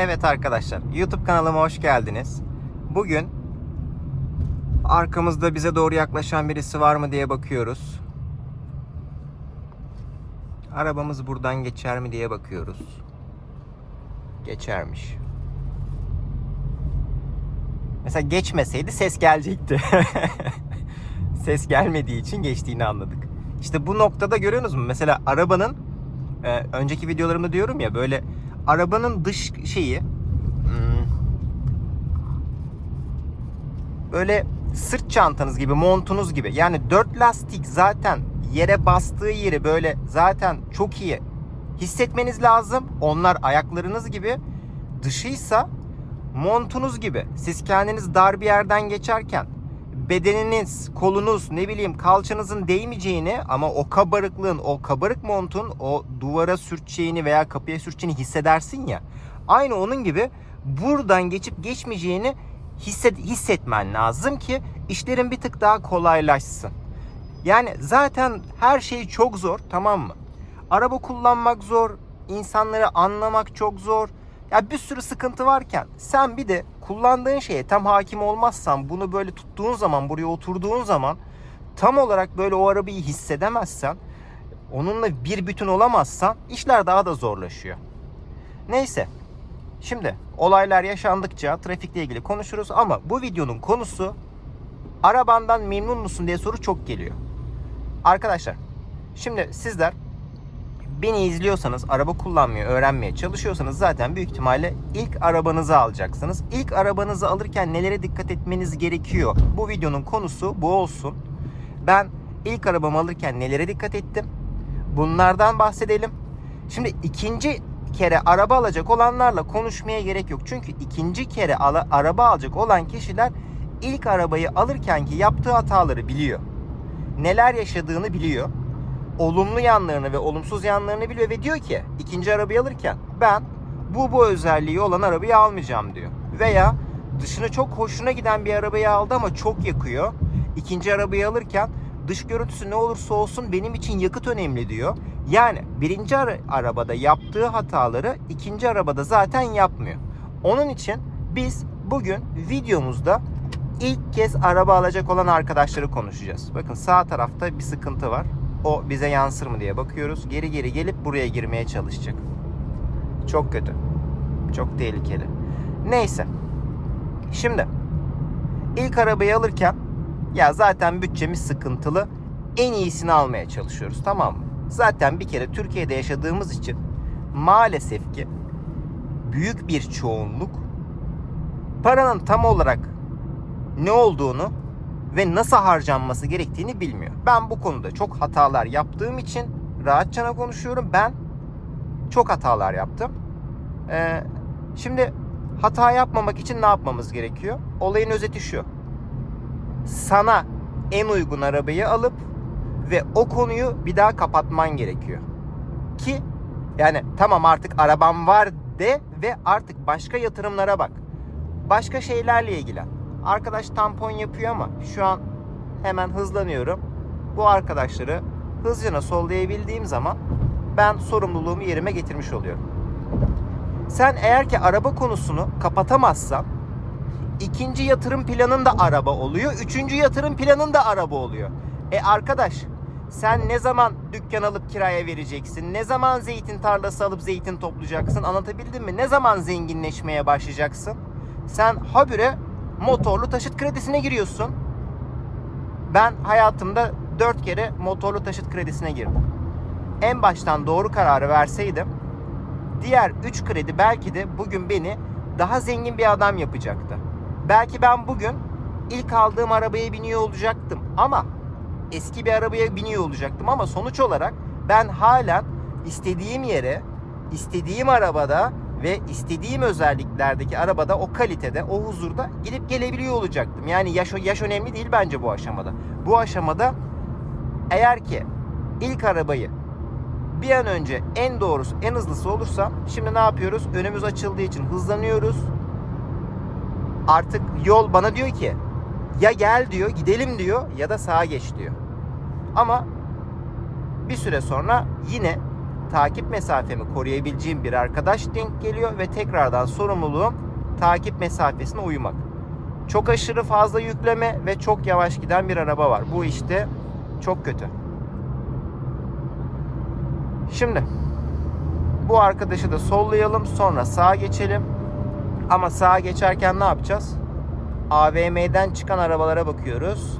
Evet arkadaşlar, YouTube kanalıma hoş geldiniz. Bugün arkamızda bize doğru yaklaşan birisi var mı diye bakıyoruz. Arabamız buradan geçer mi diye bakıyoruz. Geçermiş. Mesela geçmeseydi ses gelecekti. ses gelmediği için geçtiğini anladık. İşte bu noktada görüyorsunuz mu? Mesela arabanın e, önceki videolarımda diyorum ya böyle arabanın dış şeyi hmm, böyle sırt çantanız gibi montunuz gibi yani dört lastik zaten yere bastığı yeri böyle zaten çok iyi hissetmeniz lazım. Onlar ayaklarınız gibi dışıysa montunuz gibi. Siz kendiniz dar bir yerden geçerken bedeniniz, kolunuz, ne bileyim kalçanızın değmeyeceğini ama o kabarıklığın, o kabarık montun o duvara sürteceğini veya kapıya sürteceğini hissedersin ya. Aynı onun gibi buradan geçip geçmeyeceğini hisset, hissetmen lazım ki işlerin bir tık daha kolaylaşsın. Yani zaten her şey çok zor tamam mı? Araba kullanmak zor, insanları anlamak çok zor. Ya bir sürü sıkıntı varken sen bir de kullandığın şeye tam hakim olmazsan bunu böyle tuttuğun zaman buraya oturduğun zaman tam olarak böyle o arabayı hissedemezsen onunla bir bütün olamazsan işler daha da zorlaşıyor. Neyse şimdi olaylar yaşandıkça trafikle ilgili konuşuruz ama bu videonun konusu arabandan memnun musun diye soru çok geliyor. Arkadaşlar şimdi sizler beni izliyorsanız, araba kullanmayı öğrenmeye çalışıyorsanız zaten büyük ihtimalle ilk arabanızı alacaksınız. İlk arabanızı alırken nelere dikkat etmeniz gerekiyor? Bu videonun konusu bu olsun. Ben ilk arabamı alırken nelere dikkat ettim? Bunlardan bahsedelim. Şimdi ikinci kere araba alacak olanlarla konuşmaya gerek yok. Çünkü ikinci kere ala- araba alacak olan kişiler ilk arabayı alırken ki yaptığı hataları biliyor. Neler yaşadığını biliyor olumlu yanlarını ve olumsuz yanlarını biliyor ve diyor ki ikinci arabayı alırken ben bu bu özelliği olan arabayı almayacağım diyor. Veya dışını çok hoşuna giden bir arabayı aldı ama çok yakıyor. İkinci arabayı alırken dış görüntüsü ne olursa olsun benim için yakıt önemli diyor. Yani birinci ara- arabada yaptığı hataları ikinci arabada zaten yapmıyor. Onun için biz bugün videomuzda ilk kez araba alacak olan arkadaşları konuşacağız. Bakın sağ tarafta bir sıkıntı var o bize yansır mı diye bakıyoruz. Geri geri gelip buraya girmeye çalışacak. Çok kötü. Çok tehlikeli. Neyse. Şimdi ilk arabayı alırken ya zaten bütçemiz sıkıntılı. En iyisini almaya çalışıyoruz tamam mı? Zaten bir kere Türkiye'de yaşadığımız için maalesef ki büyük bir çoğunluk paranın tam olarak ne olduğunu ve nasıl harcanması gerektiğini bilmiyor. Ben bu konuda çok hatalar yaptığım için rahatçana konuşuyorum. Ben çok hatalar yaptım. Ee, şimdi hata yapmamak için ne yapmamız gerekiyor? Olayın özeti şu. Sana en uygun arabayı alıp ve o konuyu bir daha kapatman gerekiyor. Ki yani tamam artık arabam var de ve artık başka yatırımlara bak. Başka şeylerle ilgilen. Arkadaş tampon yapıyor ama şu an hemen hızlanıyorum. Bu arkadaşları hızlıca sollayabildiğim zaman ben sorumluluğumu yerime getirmiş oluyorum. Sen eğer ki araba konusunu kapatamazsan ikinci yatırım planın da araba oluyor. Üçüncü yatırım planın da araba oluyor. E arkadaş sen ne zaman dükkan alıp kiraya vereceksin? Ne zaman zeytin tarlası alıp zeytin toplayacaksın? Anlatabildim mi? Ne zaman zenginleşmeye başlayacaksın? Sen habire motorlu taşıt kredisine giriyorsun. Ben hayatımda 4 kere motorlu taşıt kredisine girdim. En baştan doğru kararı verseydim diğer 3 kredi belki de bugün beni daha zengin bir adam yapacaktı. Belki ben bugün ilk aldığım arabaya biniyor olacaktım ama eski bir arabaya biniyor olacaktım ama sonuç olarak ben halen istediğim yere, istediğim arabada ve istediğim özelliklerdeki arabada o kalitede, o huzurda gidip gelebiliyor olacaktım. Yani yaş, yaş önemli değil bence bu aşamada. Bu aşamada eğer ki ilk arabayı bir an önce en doğrusu, en hızlısı olursa şimdi ne yapıyoruz? Önümüz açıldığı için hızlanıyoruz. Artık yol bana diyor ki ya gel diyor, gidelim diyor ya da sağa geç diyor. Ama bir süre sonra yine takip mesafemi koruyabileceğim bir arkadaş denk geliyor ve tekrardan sorumluluğum takip mesafesine uymak. Çok aşırı fazla yükleme ve çok yavaş giden bir araba var. Bu işte çok kötü. Şimdi bu arkadaşı da sollayalım sonra sağa geçelim. Ama sağa geçerken ne yapacağız? AVM'den çıkan arabalara bakıyoruz.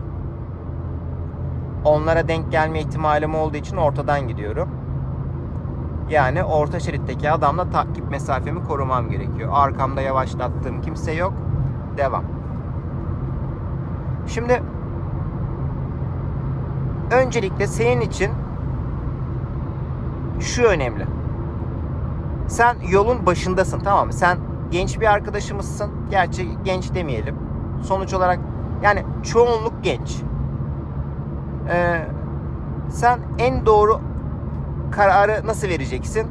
Onlara denk gelme ihtimalim olduğu için ortadan gidiyorum. Yani orta şeritteki adamla takip mesafemi korumam gerekiyor. Arkamda yavaşlattığım kimse yok. Devam. Şimdi öncelikle senin için şu önemli. Sen yolun başındasın tamam mı? Sen genç bir arkadaşımızsın. Gerçi genç demeyelim. Sonuç olarak yani çoğunluk genç. Ee, sen en doğru kararı nasıl vereceksin?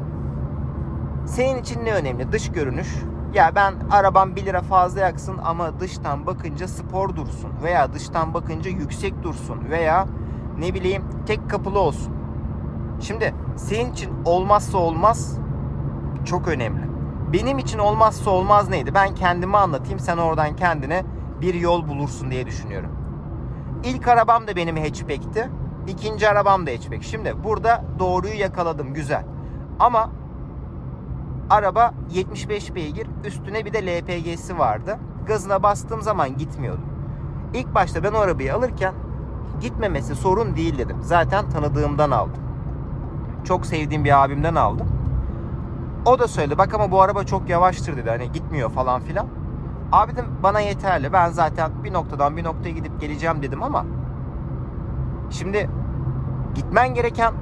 Senin için ne önemli? Dış görünüş. Ya ben arabam 1 lira fazla yaksın ama dıştan bakınca spor dursun veya dıştan bakınca yüksek dursun veya ne bileyim tek kapılı olsun. Şimdi senin için olmazsa olmaz çok önemli. Benim için olmazsa olmaz neydi? Ben kendimi anlatayım sen oradan kendine bir yol bulursun diye düşünüyorum. İlk arabam da benim hatchback'ti. İkinci arabam da hatchback. Şimdi burada doğruyu yakaladım güzel. Ama araba 75 beygir üstüne bir de LPG'si vardı. Gazına bastığım zaman gitmiyordu. İlk başta ben o arabayı alırken gitmemesi sorun değil dedim. Zaten tanıdığımdan aldım. Çok sevdiğim bir abimden aldım. O da söyledi bak ama bu araba çok yavaştır dedi. Hani gitmiyor falan filan. Abi dedim bana yeterli. Ben zaten bir noktadan bir noktaya gidip geleceğim dedim ama şimdi gitmen gereken,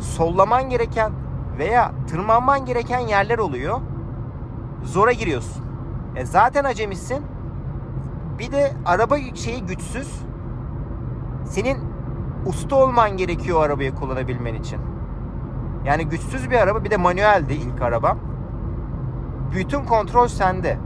sollaman gereken veya tırmanman gereken yerler oluyor. Zora giriyorsun. E zaten acemisin. Bir de araba şeyi güçsüz. Senin usta olman gerekiyor arabayı kullanabilmen için. Yani güçsüz bir araba bir de manueldi ilk arabam. Bütün kontrol sende.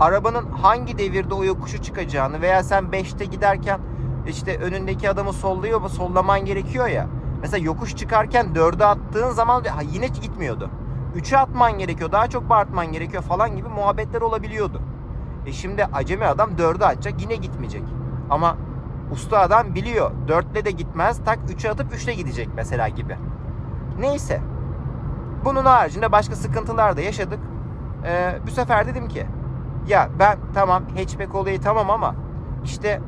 Arabanın hangi devirde o yokuşu çıkacağını veya sen 5'te giderken işte önündeki adamı solluyor mu sollaman gerekiyor ya. Mesela yokuş çıkarken 4'e attığın zaman yine gitmiyordu. 3'e atman gerekiyor, daha çok bağırtman gerekiyor falan gibi muhabbetler olabiliyordu. E şimdi acemi adam 4'e atacak yine gitmeyecek. Ama usta adam biliyor 4'le de gitmez tak 3'e atıp 3'le gidecek mesela gibi. Neyse. Bunun haricinde başka sıkıntılar da yaşadık. Ee, bu sefer dedim ki ya ben tamam hatchback olayı tamam ama işte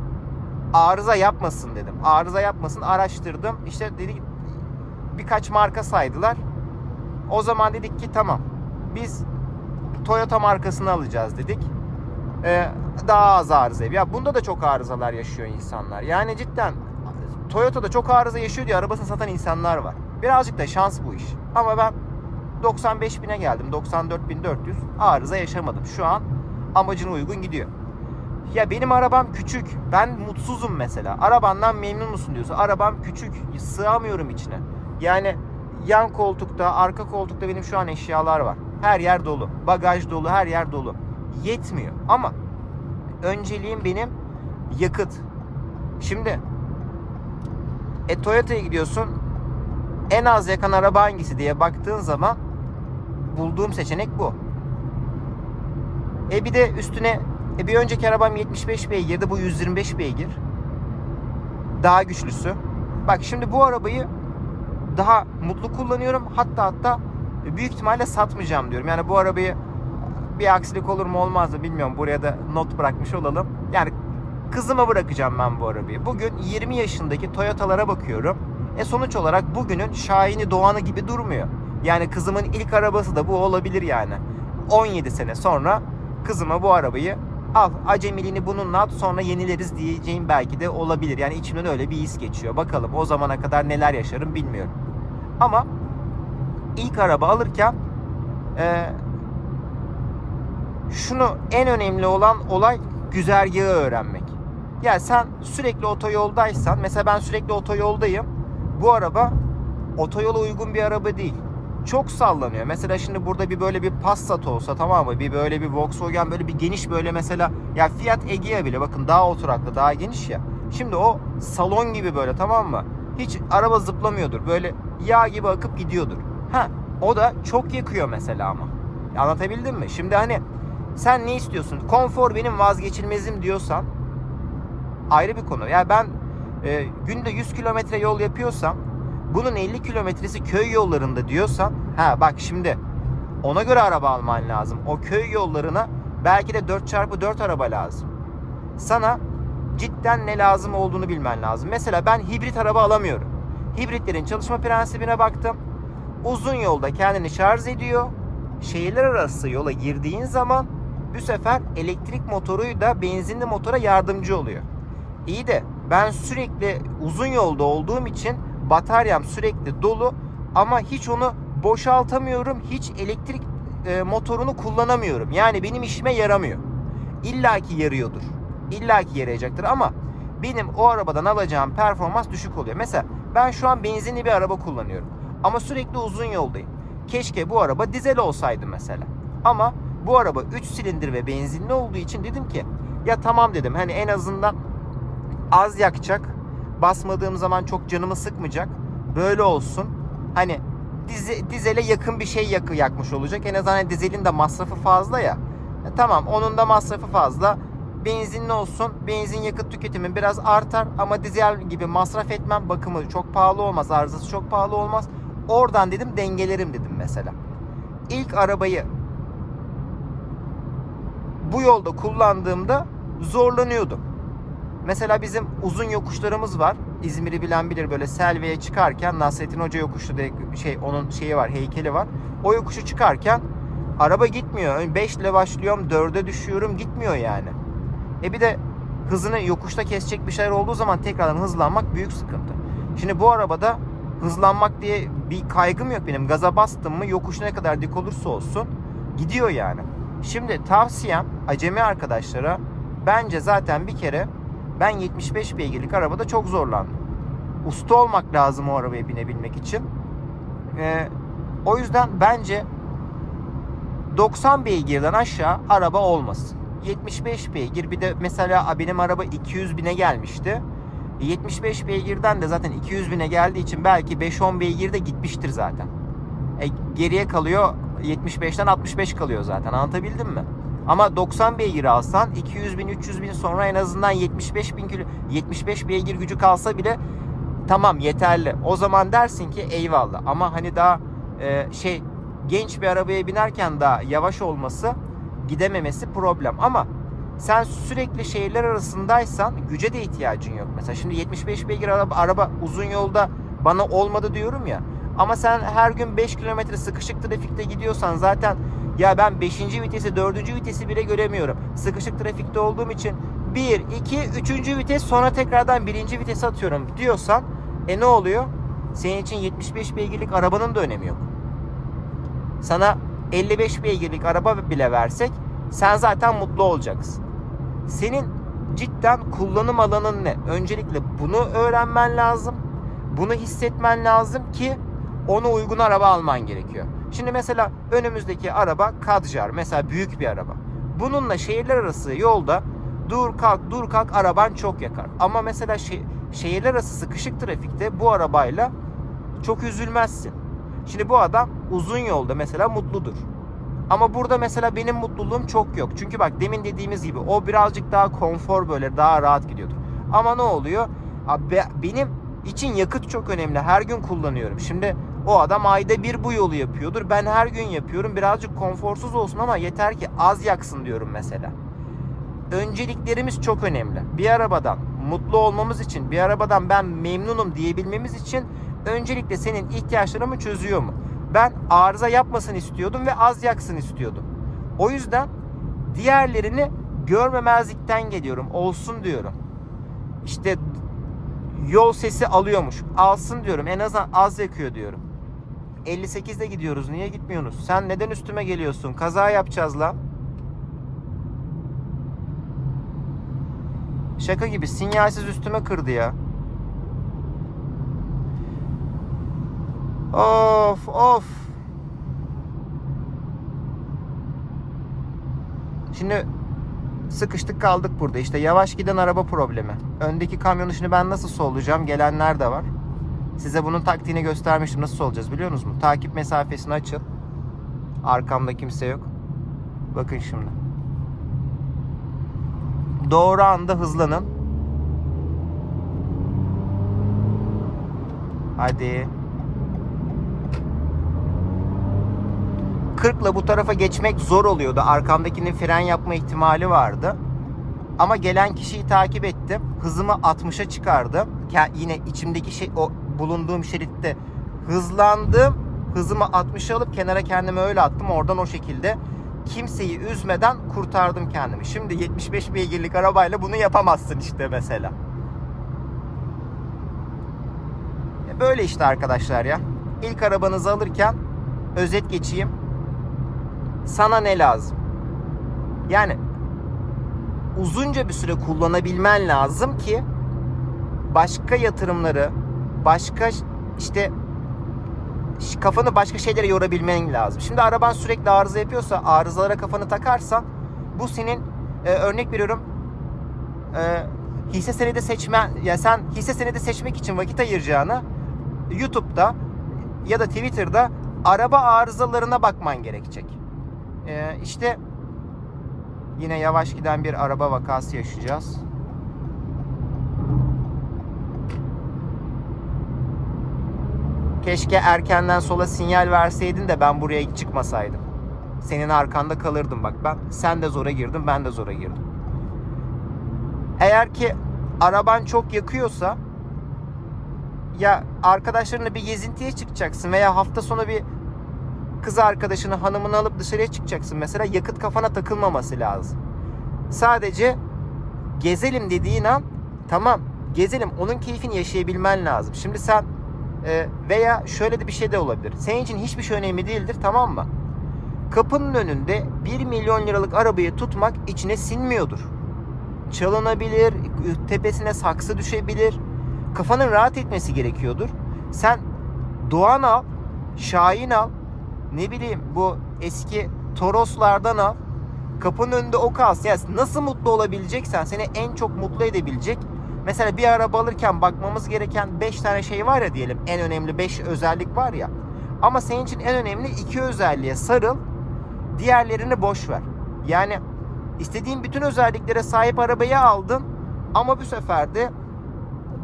arıza yapmasın dedim. Arıza yapmasın araştırdım. İşte dedik birkaç marka saydılar. O zaman dedik ki tamam biz Toyota markasını alacağız dedik. Ee, daha az arıza. Ya bunda da çok arızalar yaşıyor insanlar. Yani cidden Toyota'da çok arıza yaşıyor diye arabasını satan insanlar var. Birazcık da şans bu iş. Ama ben 95 bine geldim. 94.400 arıza yaşamadım. Şu an amacına uygun gidiyor. Ya benim arabam küçük. Ben mutsuzum mesela. Arabandan memnun musun diyorsa. Arabam küçük. Sığamıyorum içine. Yani yan koltukta, arka koltukta benim şu an eşyalar var. Her yer dolu. Bagaj dolu, her yer dolu. Yetmiyor. Ama önceliğim benim yakıt. Şimdi e Toyota'ya gidiyorsun. En az yakan araba hangisi diye baktığın zaman bulduğum seçenek bu. E bir de üstüne e bir önceki arabam 75 beygirdi. Bu 125 beygir. Daha güçlüsü. Bak şimdi bu arabayı daha mutlu kullanıyorum. Hatta hatta büyük ihtimalle satmayacağım diyorum. Yani bu arabayı bir aksilik olur mu olmaz mı bilmiyorum. Buraya da not bırakmış olalım. Yani kızıma bırakacağım ben bu arabayı. Bugün 20 yaşındaki Toyota'lara bakıyorum. E sonuç olarak bugünün Şahin'i Doğan'ı gibi durmuyor. Yani kızımın ilk arabası da bu olabilir yani. 17 sene sonra kızıma bu arabayı al acemiliğini bununla at sonra yenileriz diyeceğim belki de olabilir. Yani içimden öyle bir his geçiyor. Bakalım o zamana kadar neler yaşarım bilmiyorum. Ama ilk araba alırken e, şunu en önemli olan olay güzergahı öğrenmek. Ya sen sürekli otoyoldaysan mesela ben sürekli otoyoldayım. Bu araba otoyola uygun bir araba değil. Çok sallanıyor. Mesela şimdi burada bir böyle bir Passat olsa tamam mı? Bir böyle bir Volkswagen böyle bir geniş böyle mesela ya Fiat Egea bile bakın daha oturaklı daha geniş ya. Şimdi o salon gibi böyle tamam mı? Hiç araba zıplamıyordur. Böyle yağ gibi akıp gidiyordur. Ha O da çok yakıyor mesela ama. Anlatabildim mi? Şimdi hani sen ne istiyorsun? Konfor benim vazgeçilmezim diyorsan ayrı bir konu. Yani ben e, günde 100 kilometre yol yapıyorsam bunun 50 kilometresi köy yollarında diyorsan ha bak şimdi ona göre araba alman lazım. O köy yollarına belki de 4x4 araba lazım. Sana cidden ne lazım olduğunu bilmen lazım. Mesela ben hibrit araba alamıyorum. Hibritlerin çalışma prensibine baktım. Uzun yolda kendini şarj ediyor. Şehirler arası yola girdiğin zaman bu sefer elektrik motoru da benzinli motora yardımcı oluyor. İyi de ben sürekli uzun yolda olduğum için bataryam sürekli dolu ama hiç onu boşaltamıyorum. Hiç elektrik e, motorunu kullanamıyorum. Yani benim işime yaramıyor. İlla ki yarıyordur. İlla ki yarayacaktır ama benim o arabadan alacağım performans düşük oluyor. Mesela ben şu an benzinli bir araba kullanıyorum. Ama sürekli uzun yoldayım. Keşke bu araba dizel olsaydı mesela. Ama bu araba 3 silindir ve benzinli olduğu için dedim ki ya tamam dedim hani en azından az yakacak. Basmadığım zaman çok canımı sıkmayacak. Böyle olsun. Hani dize, dizele yakın bir şey yakı yakmış olacak. En azından hani dizelin de masrafı fazla ya. E, tamam onun da masrafı fazla. Benzinli olsun. Benzin yakıt tüketimi biraz artar ama dizel gibi masraf etmem. Bakımı çok pahalı olmaz. Arızası çok pahalı olmaz. Oradan dedim dengelerim dedim mesela. İlk arabayı bu yolda kullandığımda zorlanıyordum. Mesela bizim uzun yokuşlarımız var. İzmir'i bilen bilir böyle Selvi'ye çıkarken Nasrettin Hoca yokuşu diye şey onun şeyi var, heykeli var. O yokuşu çıkarken araba gitmiyor. 5 ile başlıyorum, 4'e düşüyorum, gitmiyor yani. E bir de hızını yokuşta kesecek bir şeyler olduğu zaman tekrardan hızlanmak büyük sıkıntı. Şimdi bu arabada hızlanmak diye bir kaygım yok benim. Gaza bastım mı yokuş ne kadar dik olursa olsun gidiyor yani. Şimdi tavsiyem acemi arkadaşlara bence zaten bir kere ben 75 beygirlik arabada çok zorlandım. Usta olmak lazım o arabaya binebilmek için. Ee, o yüzden bence 90 beygirden aşağı araba olmasın. 75 beygir bir de mesela benim araba 200 bine gelmişti. 75 beygirden de zaten 200 bine geldiği için belki 5-10 beygir de gitmiştir zaten. E, geriye kalıyor 75'ten 65 kalıyor zaten anlatabildim mi? Ama 90 beygir alsan 200 bin 300 bin sonra en azından 75 bin kilo 75 beygir gücü kalsa bile tamam yeterli. O zaman dersin ki eyvallah ama hani daha e, şey genç bir arabaya binerken daha yavaş olması gidememesi problem ama sen sürekli şehirler arasındaysan güce de ihtiyacın yok. Mesela şimdi 75 beygir araba, araba uzun yolda bana olmadı diyorum ya. Ama sen her gün 5 kilometre sıkışık trafikte gidiyorsan zaten ya ben 5. vitesi 4. vitesi bile göremiyorum. Sıkışık trafikte olduğum için 1, 2, 3. vites sonra tekrardan 1. vitese atıyorum diyorsan e ne oluyor? Senin için 75 beygirlik arabanın da önemi yok. Sana 55 beygirlik araba bile versek sen zaten mutlu olacaksın. Senin cidden kullanım alanın ne? Öncelikle bunu öğrenmen lazım. Bunu hissetmen lazım ki ona uygun araba alman gerekiyor. Şimdi mesela önümüzdeki araba Kadjar. Mesela büyük bir araba. Bununla şehirler arası yolda dur kalk dur kalk araban çok yakar. Ama mesela şe- şehirler arası sıkışık trafikte bu arabayla çok üzülmezsin. Şimdi bu adam uzun yolda mesela mutludur. Ama burada mesela benim mutluluğum çok yok. Çünkü bak demin dediğimiz gibi o birazcık daha konfor böyle daha rahat gidiyordur. Ama ne oluyor? Abi benim için yakıt çok önemli. Her gün kullanıyorum. Şimdi o adam ayda bir bu yolu yapıyordur. Ben her gün yapıyorum. Birazcık konforsuz olsun ama yeter ki az yaksın diyorum mesela. Önceliklerimiz çok önemli. Bir arabadan mutlu olmamız için, bir arabadan ben memnunum diyebilmemiz için öncelikle senin ihtiyaçlarımı çözüyor mu? Ben arıza yapmasın istiyordum ve az yaksın istiyordum. O yüzden diğerlerini görmemezlikten geliyorum. Olsun diyorum. İşte yol sesi alıyormuş. Alsın diyorum. En azından az yakıyor diyorum. 58'de gidiyoruz. Niye gitmiyorsunuz? Sen neden üstüme geliyorsun? Kaza yapacağız lan. Şaka gibi sinyalsiz üstüme kırdı ya. Of of. Şimdi sıkıştık kaldık burada. İşte yavaş giden araba problemi. Öndeki kamyonu şimdi ben nasıl sollayacağım? Gelenler de var. Size bunun taktiğini göstermiştim. Nasıl olacağız biliyor musunuz? mu? Takip mesafesini açın. Arkamda kimse yok. Bakın şimdi. Doğru anda hızlanın. Hadi. 40'la bu tarafa geçmek zor oluyordu. Arkamdakinin fren yapma ihtimali vardı. Ama gelen kişiyi takip ettim. Hızımı 60'a çıkardım. Yine içimdeki şey o bulunduğum şeritte hızlandım. Hızımı 60'a alıp kenara kendimi öyle attım. Oradan o şekilde kimseyi üzmeden kurtardım kendimi. Şimdi 75 beygirlik arabayla bunu yapamazsın işte mesela. E, Böyle işte arkadaşlar ya. İlk arabanızı alırken özet geçeyim. Sana ne lazım? Yani uzunca bir süre kullanabilmen lazım ki başka yatırımları, başka işte kafanı başka şeylere yorabilmen lazım. Şimdi araban sürekli arıza yapıyorsa arızalara kafanı takarsan bu senin e, örnek veriyorum e, hisse senedi seçme ya sen hisse senedi seçmek için vakit ayıracağını YouTube'da ya da Twitter'da araba arızalarına bakman gerekecek. E, işte Yine yavaş giden bir araba vakası yaşayacağız. Keşke erkenden sola sinyal verseydin de ben buraya çıkmasaydım. Senin arkanda kalırdım bak ben. Sen de zora girdin, ben de zora girdim. Eğer ki araban çok yakıyorsa ya arkadaşlarınla bir gezintiye çıkacaksın veya hafta sonu bir kız arkadaşını hanımını alıp dışarıya çıkacaksın mesela yakıt kafana takılmaması lazım. Sadece gezelim dediğin an tamam gezelim onun keyfini yaşayabilmen lazım. Şimdi sen e, veya şöyle de bir şey de olabilir. Senin için hiçbir şey önemli değildir tamam mı? Kapının önünde 1 milyon liralık arabayı tutmak içine sinmiyordur. Çalınabilir, tepesine saksı düşebilir. Kafanın rahat etmesi gerekiyordur. Sen Doğan al, Şahin al, ne bileyim bu eski Toroslardan al. Kapının önünde o kalsın. Yani nasıl mutlu olabileceksen seni en çok mutlu edebilecek. Mesela bir araba alırken bakmamız gereken 5 tane şey var ya diyelim. En önemli 5 özellik var ya. Ama senin için en önemli iki özelliğe sarıl. Diğerlerini boş ver. Yani istediğin bütün özelliklere sahip arabayı aldın. Ama bu sefer de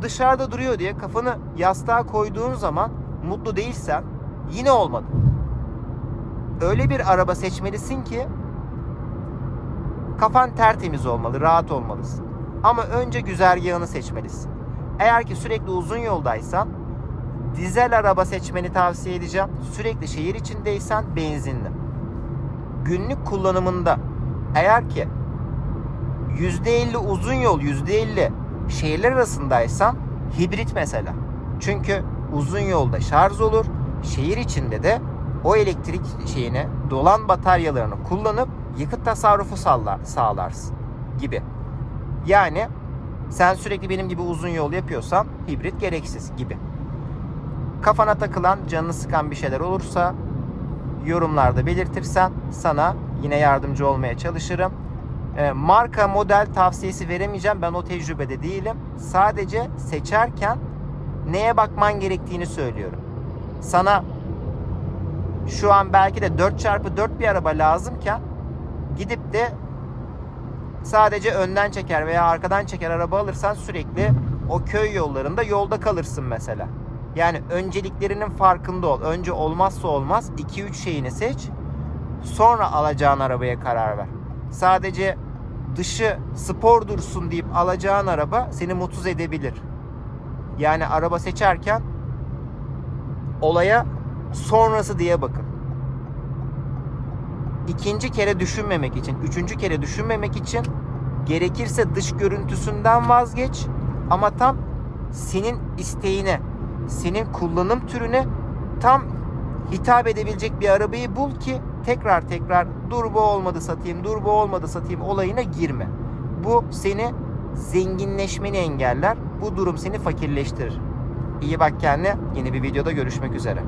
dışarıda duruyor diye kafanı yastığa koyduğun zaman mutlu değilsen yine olmadı öyle bir araba seçmelisin ki kafan tertemiz olmalı, rahat olmalısın. Ama önce güzergahını seçmelisin. Eğer ki sürekli uzun yoldaysan dizel araba seçmeni tavsiye edeceğim. Sürekli şehir içindeysen benzinli. Günlük kullanımında eğer ki %50 uzun yol, %50 şehirler arasındaysan hibrit mesela. Çünkü uzun yolda şarj olur, şehir içinde de o elektrik şeyine dolan bataryalarını kullanıp yakıt tasarrufu sağlar, sağlarsın gibi. Yani sen sürekli benim gibi uzun yol yapıyorsan hibrit gereksiz gibi. Kafana takılan, canını sıkan bir şeyler olursa yorumlarda belirtirsen sana yine yardımcı olmaya çalışırım. E, marka model tavsiyesi veremeyeceğim. Ben o tecrübede değilim. Sadece seçerken neye bakman gerektiğini söylüyorum. Sana şu an belki de 4x4 bir araba lazımken gidip de sadece önden çeker veya arkadan çeker araba alırsan sürekli o köy yollarında yolda kalırsın mesela. Yani önceliklerinin farkında ol. Önce olmazsa olmaz 2-3 şeyini seç. Sonra alacağın arabaya karar ver. Sadece dışı spor dursun deyip alacağın araba seni mutsuz edebilir. Yani araba seçerken olaya sonrası diye bakın. İkinci kere düşünmemek için, üçüncü kere düşünmemek için gerekirse dış görüntüsünden vazgeç ama tam senin isteğine, senin kullanım türüne tam hitap edebilecek bir arabayı bul ki tekrar tekrar dur bu olmadı satayım, dur bu olmadı satayım olayına girme. Bu seni zenginleşmeni engeller. Bu durum seni fakirleştirir. İyi bak kendine. Yeni bir videoda görüşmek üzere.